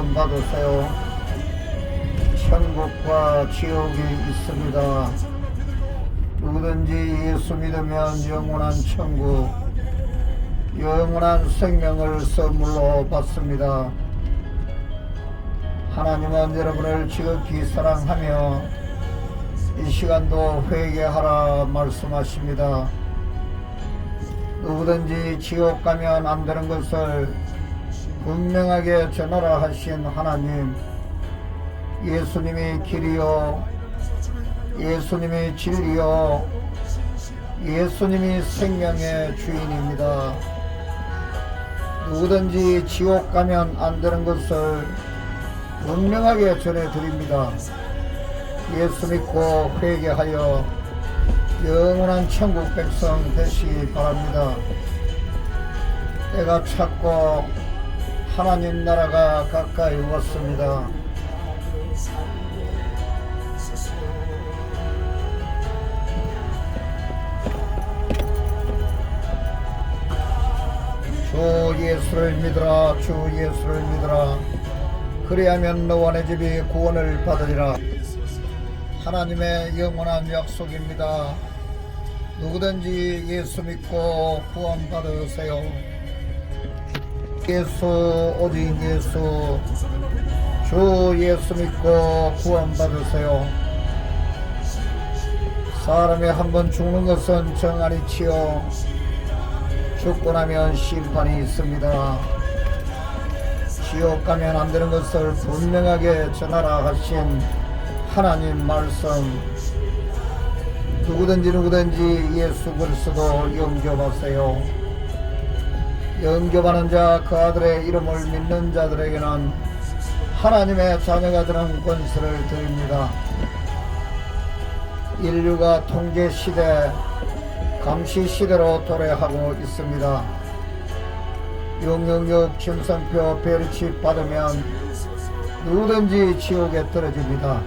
구원받으세요. 천국과 지옥이 있습니다. 누구든지 예수 믿으면 영원한 천국, 영원한 생명을 선물로 받습니다. 하나님은 여러분을 지극히 사랑하며 이 시간도 회개하라 말씀하십니다. 누구든지 지옥 가면 안 되는 것을 분명하게 전하라 하신 하나님, 예수님이 길이요, 예수님이 진리요, 예수님이 생명의 주인입니다. 누구든지 지옥 가면 안 되는 것을 분명하게 전해드립니다. 예수 믿고 회개하여 영원한 천국 백성 되시기 바랍니다. 때가 찼고 하나님 나라가 가까이 왔습니다. 주 예수를 믿으라 주 예수를 믿으라. 그리하면 너와 내 집이 구원을 받으리라. 하나님의 영원한 약속입니다. 누구든지 예수 믿고 구원 받으세요 예수 오직 예수 주 예수 믿고 구원 받으세요 사람이 한 번 죽는 것은 정한이치요 죽고 나면 심판이 있습니다. 지옥 가면 안 되는 것을 분명하게 전하라 하신 하나님 말씀. 누구든지 누구든지 예수 그리스도 영접하세요. 영접하는 자 그 아들의 이름을 믿는 자들에게는 하나님의 자녀가 되는 권세를 드립니다. 인류가 통제 시대 감시 시대로 도래하고 있습니다. 용영역 김성표 베르치 받으면 누구든지 지옥에 떨어집니다.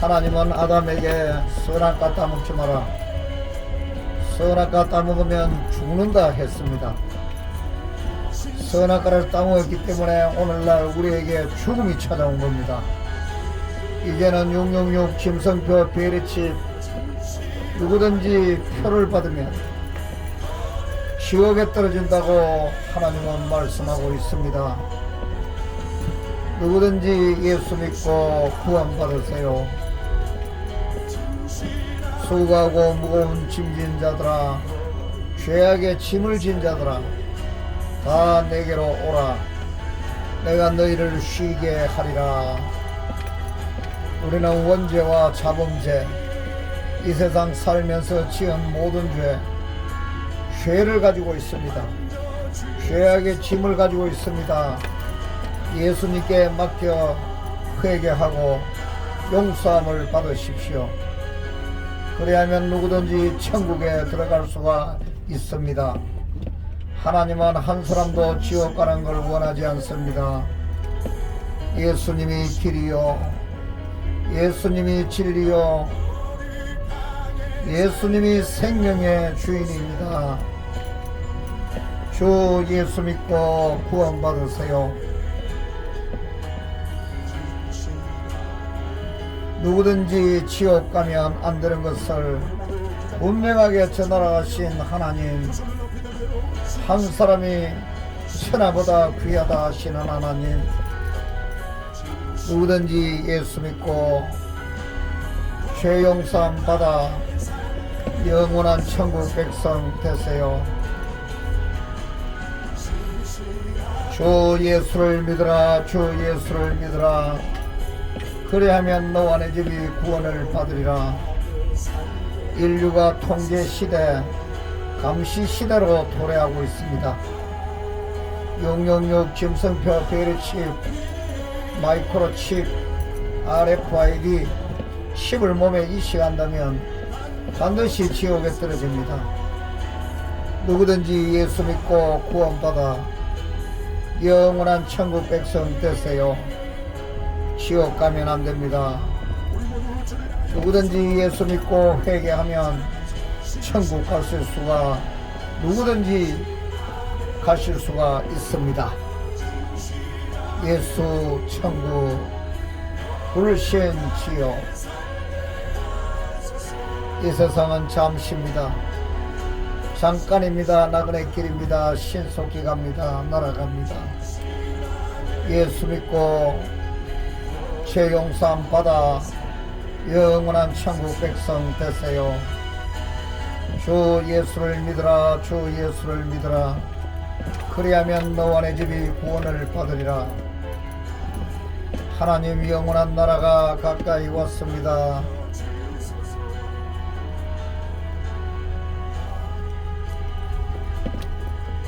하나님은 아담에게 선악과 따먹지 마라. 선악과 따먹으면 죽는다 했습니다. 선악과를 따먹었기 때문에 오늘날 우리에게 죽음이 찾아온 겁니다. 이제는 용영역 김성표 베르치 누구든지 표를 받으면 지옥에 떨어진다고 하나님은 말씀하고 있습니다. 누구든지 예수 믿고 구원받으세요. 수고하고 무거운 짐진 자들아, 죄악의 짐을 진 자들아, 다 내게로 오라. 내가 너희를 쉬게 하리라. 우리는 원죄와 자범죄, 이 세상 살면서 지은 모든 죄, 죄를 가지고 있습니다. 죄악의 짐을 가지고 있습니다. 예수님께 맡겨 회개하고 용서함을 받으십시오. 그래야면 누구든지 천국에 들어갈 수가 있습니다. 하나님은 한 사람도 지옥 가는 걸 원하지 않습니다. 예수님이 길이요. 예수님이 진리요. 예수님이 생명의 주인입니다. 주 예수 믿고 구원받으세요. 누구든지 지옥 가면 안 되는 것을 분명하게 전하라 하신 하나님 한 사람이 천하보다 귀하다 하시는 하나님 누구든지 예수 믿고 죄 용서함 받아 영원한 천국 백성 되세요. 주 예수를 믿으라 주 예수를 믿으라 그리하면 너와 내 집이 구원을 받으리라 인류가 통제 시대 감시 시대로 도래하고 있습니다. 용용육 김성표 베리칩 마이크로칩 RFID 칩을 몸에 이식한다면 반드시 지옥에 떨어집니다. 누구든지 예수 믿고 구원받아 영원한 천국 백성 되세요. 지옥 가면 안 됩니다. 누구든지 예수 믿고 회개하면 천국 가실 수가 누구든지 가실 수가 있습니다. 예수 천국 불신 지요. 이 세상은 잠시입니다. 잠깐입니다. 나그네 길입니다. 신속히 갑니다. 날아갑니다. 예수 믿고 죄 용서함 받아 영원한 천국 백성 되세요 주 예수를 믿으라 주 예수를 믿으라. 그리하면 너와 내 집이 구원을 받으리라. 하나님 영원한 나라가 가까이 왔습니다.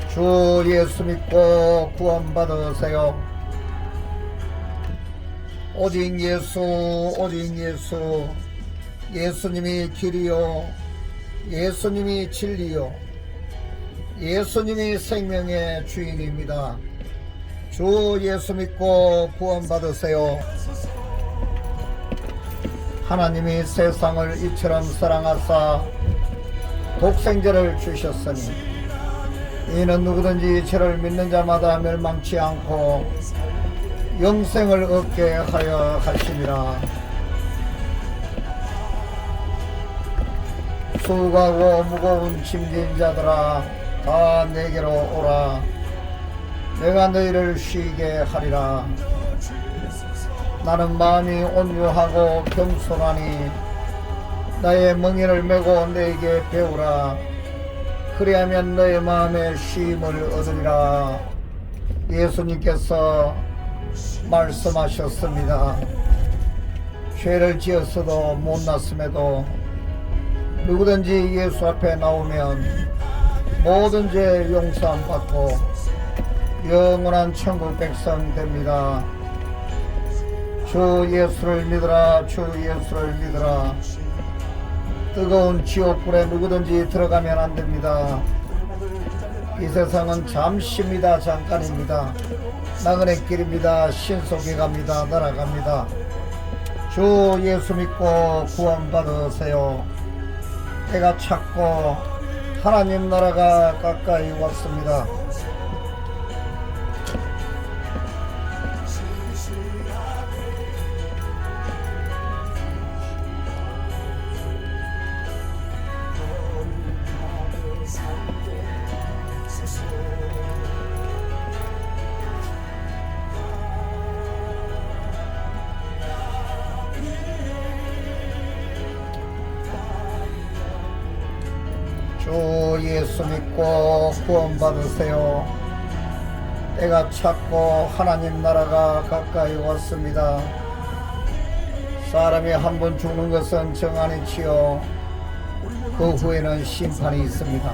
주 예수 믿고 구원 받으세요. 오직 예수 오직 예수. 예수님이 길이요 예수님이 진리요. 예수님이 생명의 주인입니다. 주 예수 믿고 구원 받으세요. 하나님이 세상을 이처럼 사랑하사 독생자를 주셨으니 이는 누구든지 저를 믿는 자마다 멸망치 않고 영생을 얻게 하여 하심이라 수고하고 무거운 짐진 자들아 다 내게로 오라. 내가 너희를 쉬게 하리라. 나는 마음이 온유하고 겸손하니 나의 멍에를 메고 너에게 배우라. 그리하면 너의 마음에 쉼을 얻으리라. 예수님께서 말씀하셨습니다. 죄를 지었어도 못났음에도 누구든지 예수 앞에 나오면 모든 죄 용서함 받고 영원한 천국 백성 됩니다 주 예수를 믿으라 주 예수를 믿으라 뜨거운 지옥불에 누구든지 들어가면 안 됩니다. 이 세상은 잠시입니다. 잠깐입니다. 나그네 길입니다. 신속히 갑니다. 날아갑니다. 주 예수 믿고 구원 받으세요. 때가 찼고 하나님 나라가 가까이 왔습니다. 예수 믿고 구원 받으세요. 때가 찼고 하나님 나라가 가까이 왔습니다. 사람이 한 번 죽는 것은 정한이치요. 그 후에는 심판이 있습니다.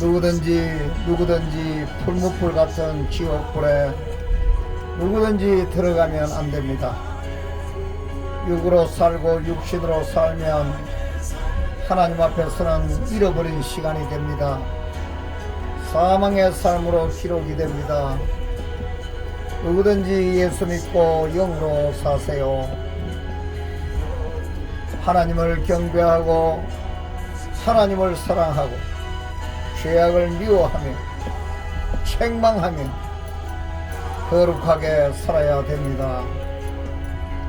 누구든지 누구든지 풀무풀 같은 지옥불에 누구든지 들어가면 안 됩니다. 육으로 살고 육신으로 살면 하나님 앞에서는 잃어버린 시간이 됩니다. 사망의 삶으로 기록이 됩니다. 누구든지 예수 믿고 영으로 사세요. 하나님을 경배하고 하나님을 사랑하고 죄악을 미워하며 책망하며 거룩하게 살아야 됩니다.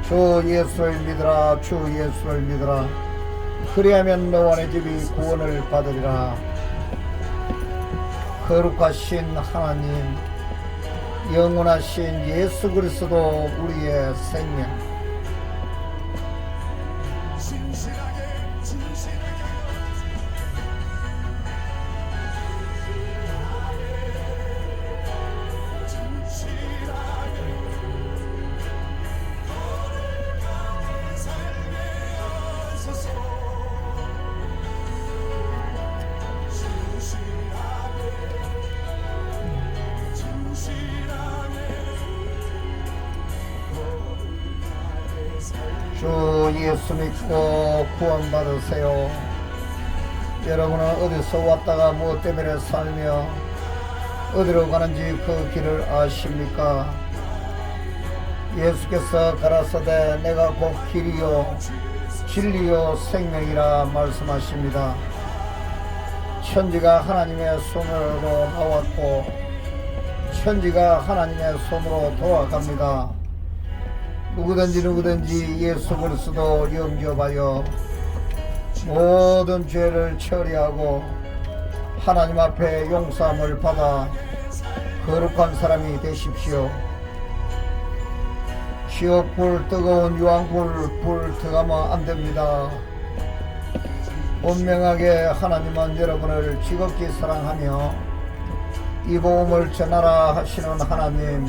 주 예수를 믿으라 주 예수를 믿으라 그리하면 너와 내 집이 구원을 받으리라. 거룩하신 하나님 영원하신 예수 그리스도 우리의 생명. 주 예수 믿고 구원 받으세요. 여러분은 어디서 왔다가 무엇 때문에 살며 어디로 가는지 그 길을 아십니까? 예수께서 가라사대 내가 곧 길이요 진리요 생명이라 말씀하십니다. 천지가 하나님의 손으로 나왔고 천지가 하나님의 손으로 돌아갑니다. 누구든지 누구든지 예수 그리스도 영접하여 모든 죄를 처리하고 하나님 앞에 용서함을 받아 거룩한 사람이 되십시오. 지옥불 뜨거운 유황불 불 들어가면 안 됩니다. 분명하게 하나님은 여러분을 지극히 사랑하며 이 복음을 전하라 하시는 하나님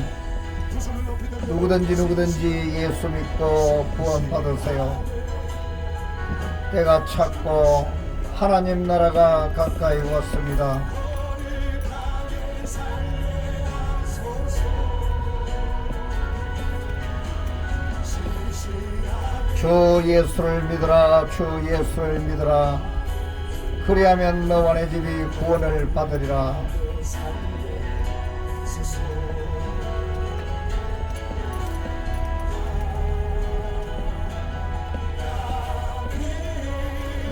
누구든지 누구든지 예수 믿고 구원받으세요. 때가 찼고 하나님 나라가 가까이 왔습니다. 주 예수를 믿으라 주 예수를 믿으라 그리하면 내 집이 구원을 받으리라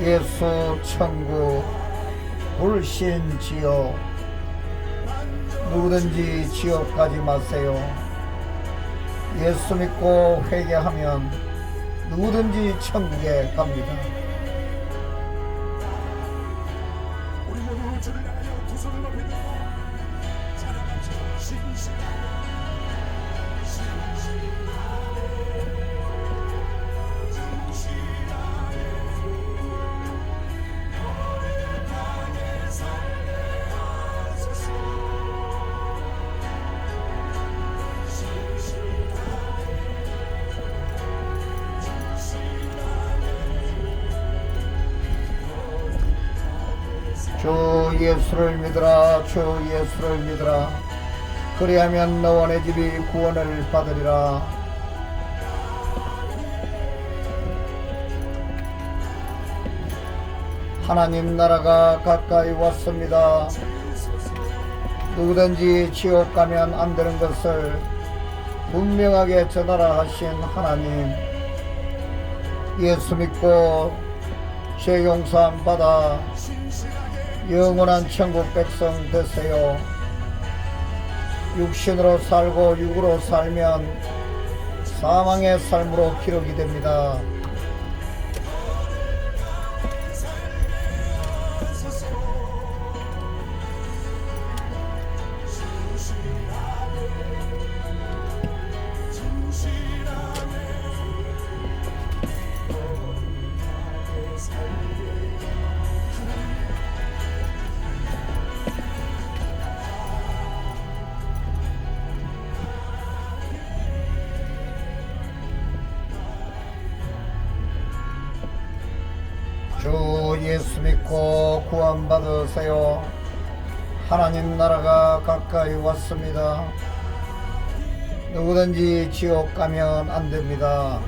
예수 천국 불신지요 누구든지 지옥 가지 마세요. 예수 믿고 회개하면 누구든지 천국에 갑니다. 우리 모두 주를 향하여 두 손을 높이 들 예수를 믿으라. 주 예수를 믿으라. 그리하면 내 집이 구원을 받으리라. 하나님 나라가 가까이 왔습니다. 누구든지 지옥 가면 안 되는 것을 분명하게 전하라 하신 하나님. 예수 믿고 죄 용서함 받아 영원한 천국 백성 되세요. 육신으로 살고 육으로 살면 사망의 삶으로 기록이 됩니다. 예수 믿고 구원 받으세요. 하나님 나라가 가까이 왔습니다. 누구든지 지옥 가면 안 됩니다.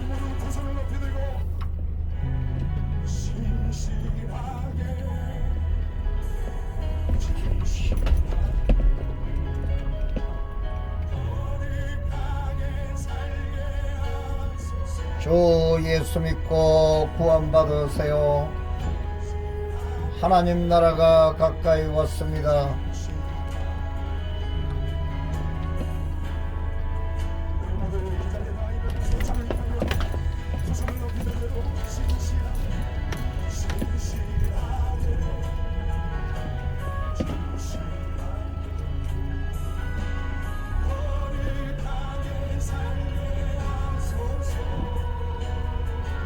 주 예수 믿고 구원 받으세요. 하나님 나라가 가까이 왔습니다.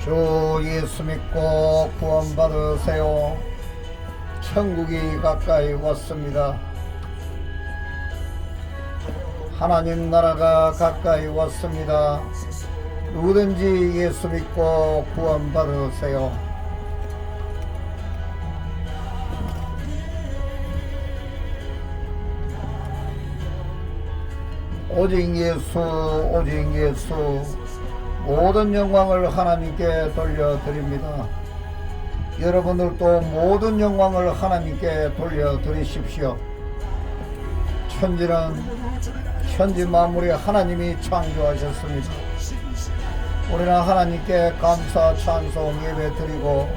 주 예수 믿고 구원 받으세요. 천국이 가까이 왔습니다. 하나님 나라가 가까이 왔습니다. 누구든지 예수 믿고 구원 받으세요. 오직 예수, 오직 예수, 모든 영광을 하나님께 돌려드립니다. 여러분들도 모든 영광을 하나님께 돌려드리십시오. 천지는 천지 만물이 하나님이 창조하셨습니다. 우리는 하나님께 감사 찬송 예배 드리고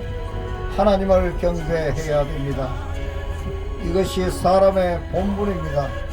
하나님을 경배해야 됩니다. 이것이 사람의 본분입니다.